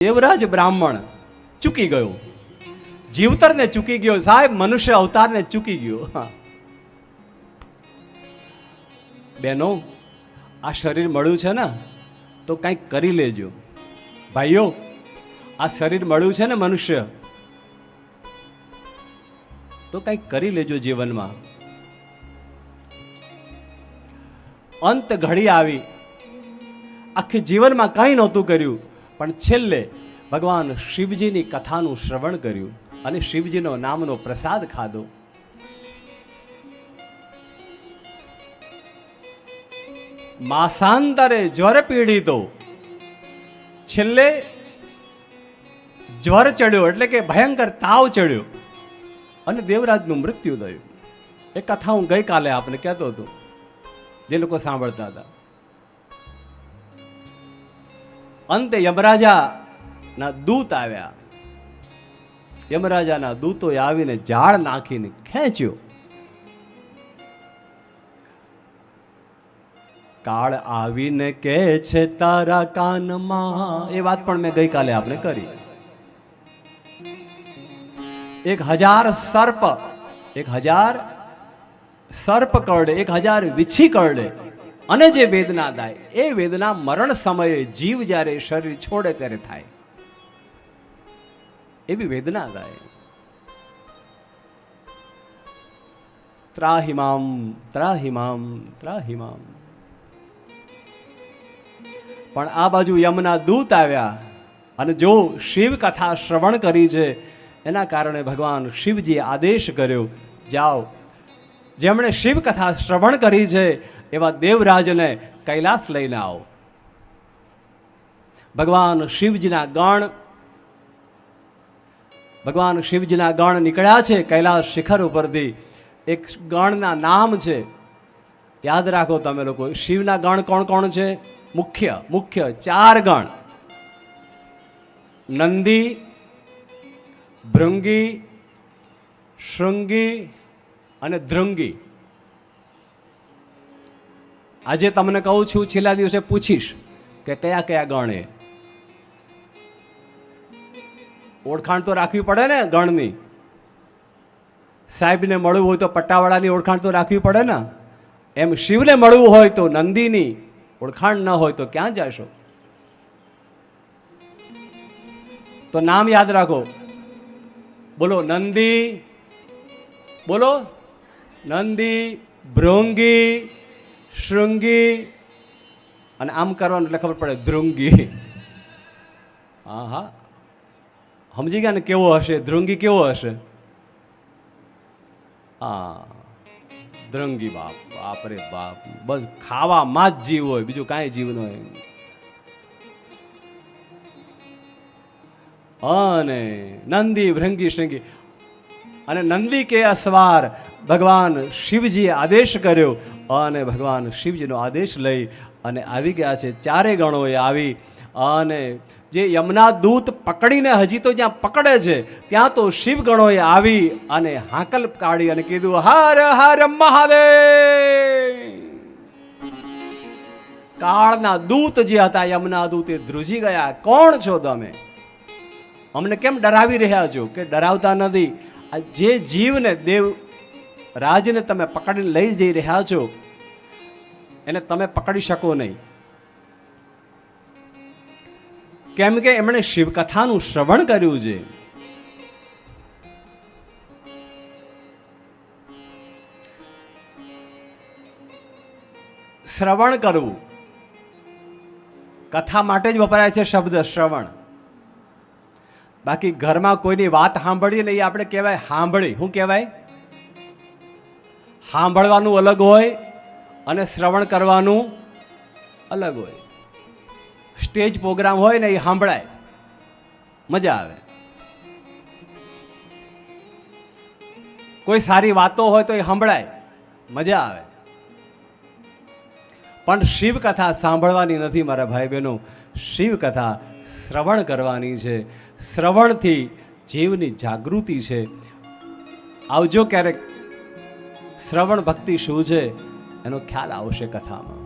દેવરાજ બ્રાહ્મણ ચૂકી ગયો. જીવતરને ચૂકી ગયો સાહેબ, મનુષ્ય અવતારને ચૂકી ગયો. બેનો, આ શરીર મળ્યું છે ને, તો કંઈક કરી લેજો. ભાઈઓ, આ શરીર મળ્યું છે ને મનુષ્ય, તો કંઈક કરી લેજો જીવનમાં. અંત ઘડી આવી. આખી જીવનમાં કંઈ નહોતું કર્યું. પણ છેલ્લે ભગવાન શિવજીની કથાનું શ્રવણ કર્યું અને શિવજીનો નામનો પ્રસાદ ખાધો. માસાંતરે જ્વર પીડિતો. છેલ્લે જ્વર ચડ્યો એટલે કે ભયંકર તાવ ચડ્યો અને દેવરાજનું મૃત્યુ થયું. એ કથા હું ગઈકાલે આપને કહેતો હતો. જે લોકો સાંભળતા હતા. અંતે યમરાજાના દૂત આવ્યા. યમરાજાના દૂતોએ આવીને ઝાડ નાખીને ખેંચ્યો. કાળ આવીને કે છે, તારા કાનમાં એ વાત પણ મેં ગઈકાલે આપણે કરી. એક હજાર સર્પ, એક હજાર સર્પ કરડે, એક હજાર વીછી કરડે. અને જે વેદના થાય, એ વેદના મરણ સમયે જીવ જ્યારે શરીર છોડે ત્યારે થાય. એવી વેદના થાય. ત્રાહિમામ ત્રાહિમામ ત્રાહિમામ. પણ આ બાજુ યમના દૂત આવ્યા અને જો શિવ કથા શ્રવણ કરી છે, એના કારણે ભગવાન શિવજીએ આદેશ કર્યો, જાઓ. જેમણે શિવ કથા શ્રવણ કરી છે એવા દેવરાજને કૈલાસ લઈને આવો. ભગવાન શિવજીના ગણ, ભગવાન શિવજીના ગણ નીકળ્યા છે કૈલાસ શિખર ઉપરથી. એક ગણના નામ છે. યાદ રાખો તમે લોકો, શિવના ગણ કોણ કોણ છે? મુખ્ય મુખ્ય ચાર ગણ. નંદી, ભૃંગી, શૃંગી અને ધ્રંગી. આજે તમને કહું છું, છેલ્લા દિવસે પૂછીશ કે કયા કયા ગણ? એ ઓળખાણ તો રાખવી પડે ને ગણની. સાહેબને મળવું હોય તો પટ્ટાવાળાની ઓળખાણ તો રાખવી પડે ને. એમ શિવને મળવું હોય તો નંદીની, ઓળખાણ ન હોય તો ક્યાં જશો? તો નામ યાદ રાખો. બોલો, નંદી બોલો. નંદી, ભૃંગી શૃંગી. અને આમ કરવાનું એટલે ખબર પડે ધ્રુંગી. હા હા સમજી ગયા ને કેવો હશે? ધ્રુંગી કેવો હશે? હા. ધ્રુંગી બાપ બાપ રે બાપ. બસ ખાવામાં જ જીવ હોય, બીજું કાંઈ જીવ ન હોય. અને નંદી, ભ્રંગી, શૃંગી. અને નંદી કે અસવાર ભગવાન શિવજીએ આદેશ કર્યો અને ભગવાન શિવજીનો આદેશ લઈ અને આવી ગયા છે. ચારે ગણોએ આવી અને જે યમના દૂત પકડીને હજી તો જ્યાં પકડે છે, ત્યાં તો શિવ ગણોએ આવી અને હાકલ કાઢી અને કીધું, હર હર મહાદેવ! કાળના દૂત જે હતા, યમના દૂત એ ધ્રુજી ગયા, કોણ છો તમે? અમને કેમ ડરાવી રહ્યા છો? કે ડરાવતા નથી. જે જીવને દેવ રાજને તમે પકડીને લઈ જઈ રહ્યા છો. એને તમે પકડી શકો નહીં. કેમ કે એમણે શિવકથાનું શ્રવણ કર્યું છે. શ્રવણ કરવું. કથા માટે જ વપરાય છે શબ્દ શ્રવણ. બાકી ઘરમાં કોઈની વાત સાંભળીએ ને એ આપણે કહેવાય સાંભળી. શું કહેવાય? સાંભળવાનું અલગ હોય અને શ્રવણ કરવાનું અલગ હોય. સ્ટેજ પ્રોગ્રામ હોય ને એ સાંભળાય. મજા આવે. કોઈ સારી વાતો હોય તો એ સાંભળાય. મજા આવે. પણ શિવ કથા સાંભળવાની નથી મારા ભાઈ બહેનો શિવ કથા શ્રવણ કરવાની છે. શ્રવણથી જીવની જાગૃતિ છે. આવજો ક્યારેક શ્રવણ ભક્તિ શું છે એનો ખ્યાલ આવશે કથામાં.